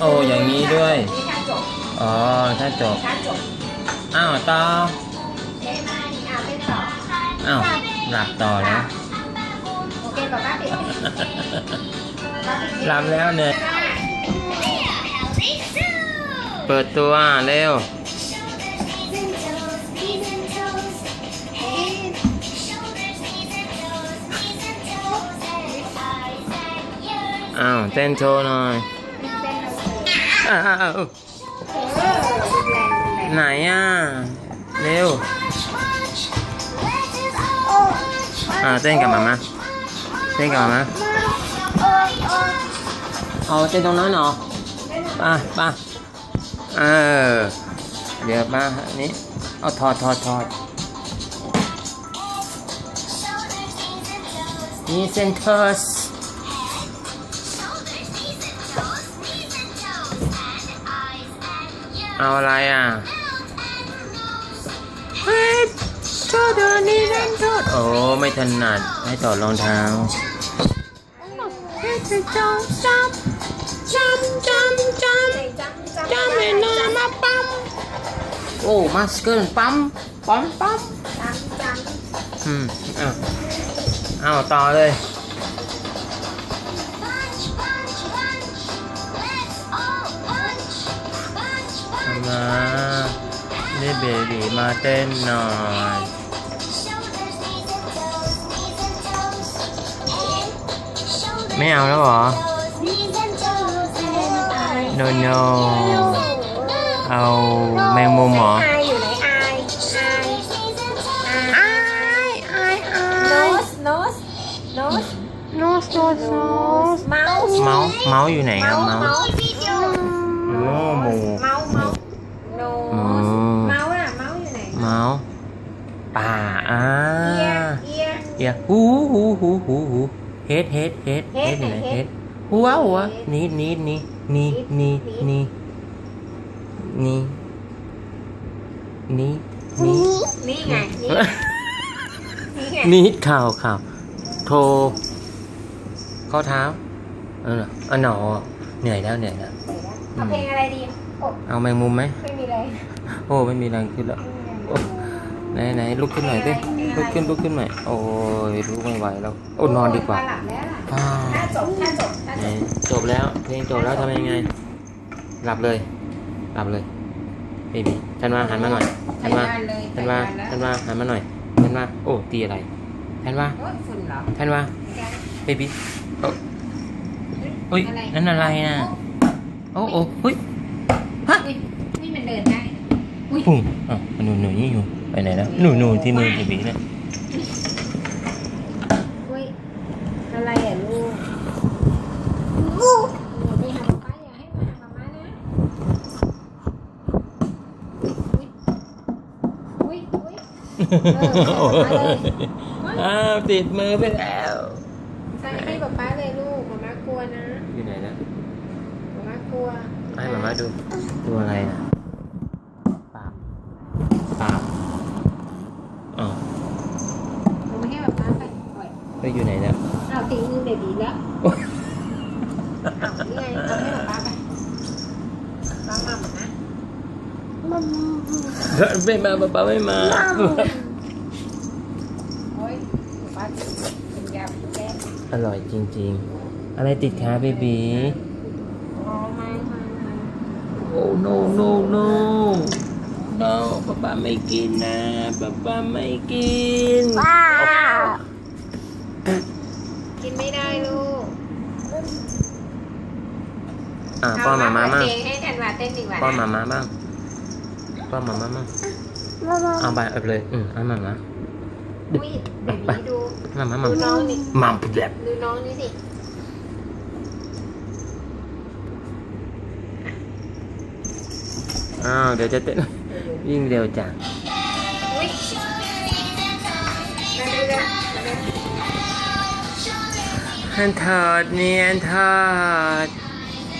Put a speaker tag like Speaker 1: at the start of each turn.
Speaker 1: โอ้อย่างนี้ด้วยอ๋อ ถ้าจบอ้าวต่อ
Speaker 2: เอ้า
Speaker 1: ว หลับต่อแล้วหลับแล้วเนี่ยเปิดตัวเร็ว อ้าวเต้นโชว์หน่อยอ้าวไหนอะ เร็ว อ่าเต้นกับมามาเต้นกับมามาเอาเต้นตรงนั้นเหรอไป้าป้าเออ เดี๋ยวมาอันนี้ เอาถอดถอดถอดนี่เซนเตอร์ส เอาอะไรอะเฮ้ยโชว์เดินนี่เล่นโชว์โอ้ไม่ถนัดให้ถอดรองเท้าเฮ้ยจะจองจำจำจำจำ
Speaker 2: เด็กจำจำ
Speaker 1: จำเลยนะมาปั๊มโอ้มาสเกิลปั๊มปั๊มปั๊ม
Speaker 2: จำจำ
Speaker 1: อืมเอาเอาต่อเลย มานี่เบบีมาเต้นหน่อยไม่เอาแล้วเหรอ no no เอาแมงมุมเหรอ
Speaker 2: อายอยู่ไหนอายอาย
Speaker 1: อายอายอาย
Speaker 2: nose nose nose
Speaker 1: nose nose nose
Speaker 2: mouse
Speaker 1: เมาส์เมาส์อยู่ไหนครับเมาส์
Speaker 2: mouse
Speaker 1: โอ้หมู
Speaker 2: เมาส์เมาส์ no
Speaker 1: อืม
Speaker 2: เมาส์อะเมาส์อยู่ไหน
Speaker 1: เมาส์ป่าอ่า
Speaker 2: เอียเอีย
Speaker 1: เอียหูหูหูหูหูเฮ็ดเฮ็ดเฮ็ดเฮ็ดอยู่ไหนเฮ็ดหัวหัวนี่นี่นี่นี่นี่นี่นี่นี่นี่
Speaker 2: นี่ไงนี่นี่ไง
Speaker 1: นี่ข่าวข่าวโทรข้อเท้าเอออันหนอเหนื่อยแล้วเหนื่อยแล้ว
Speaker 2: เอาเพลงอะไรดีโอ้
Speaker 1: เอาแมงมุมไหม
Speaker 2: ไม่มีอะไร
Speaker 1: โอ้ไม่มีแรงขึ้นแล้วโอ้ไหนไหนลุกขึ้นหน่อยสิ ลุกขึ้นลุกขึ้นหน่อยโอ้ยลุกไม่ไหวแล้วโอ้นอนดีกว่า
Speaker 2: หลับแล้วล่ะ
Speaker 1: อ้าว
Speaker 2: ถ้าจบถ้าจบถ้า
Speaker 1: ไหน
Speaker 2: จบ
Speaker 1: จบแล้ว เพลงจบแล้วทำยังไง หลับเลย หลับเลยเบบีทันมาหันมาหน่อยทันมา
Speaker 2: ไปงานเลย
Speaker 1: ทันมา
Speaker 2: ไปง
Speaker 1: ทัน
Speaker 2: แล้ว
Speaker 1: มาหันมาหน่อยทันมาโอ้ตีอะไรทันมา
Speaker 2: โอ้ยฝุ่นเหรอ
Speaker 1: ทันมาเบบีโอ้เฮ้ย
Speaker 2: อะไร
Speaker 1: นั่นอะไรน่ะโอ้โอ้เฮ้ย
Speaker 2: อุ๊ยนี่มันเดินได้อุ้ย
Speaker 1: พุ่งอะหนูหนูนี่อยู่ ไปไหนแล้วหนูหนูที่มือเบบีเนี่ย
Speaker 2: อุ้ยอะไรอะลูกลูกไปหาป๊าอย่าให้มาหามาม่านะอุ้ยอุ้ยอุ้ยเออ
Speaker 1: โอ้
Speaker 2: ไปหาป๊าเลย
Speaker 1: ยอ้าวติดมือไปแล้ว
Speaker 2: ใส่ให้ป๊าป๊าเลยลูกมาม่ากลัวนะ
Speaker 1: อยู่ไหนนะ
Speaker 2: มาม่ากลัว
Speaker 1: ให้มาม่าดูตัวอะไรนะปาบปาบอ๋อ
Speaker 2: เอามาให้ป๊าป๊าไปปล่อย
Speaker 1: ไปอยู่ไหนแล้ว
Speaker 2: อ้าวตีมือเบบีแล้ว
Speaker 1: โอ๊ย
Speaker 2: อ้าวนี่ไงเอาให้ป๊าป๊าไปป๊ามาหมดนะ
Speaker 1: ไม่มาป๊าป๊าไม่มา
Speaker 2: โอ้ยป๊าป๊าเป็นยาแก้
Speaker 1: อร่อยจริง ๆ อะไรติดขาเบบี
Speaker 2: อ๋อไม่ไม่ไม่
Speaker 1: โอ้ no no no no ป๊าป๊าไม่กินนะป๊าป๊าไม่กิน
Speaker 2: กินไม่ได้ลูก
Speaker 1: อะป้อนมาม่า
Speaker 2: เอ
Speaker 1: มั่ง
Speaker 2: เพลงให้ธันวาเต้นดีกว่า
Speaker 1: ป้อนมาม่าบ้างป้อนมาม่าบ้างเอาไปเอาไปเลยอืมเอามาม่า
Speaker 2: อุ้ยเบบีดู
Speaker 1: มาม่ามา
Speaker 2: ดูน้องนี่
Speaker 1: มัมแบบ
Speaker 2: ดูน้องนี่สิ
Speaker 1: อ้าวเดี๋ยวจะเต้นวิ่งเร็วจัง
Speaker 2: อุ้ยมาดูเลยมาดู
Speaker 1: อันทอดเนียนทอด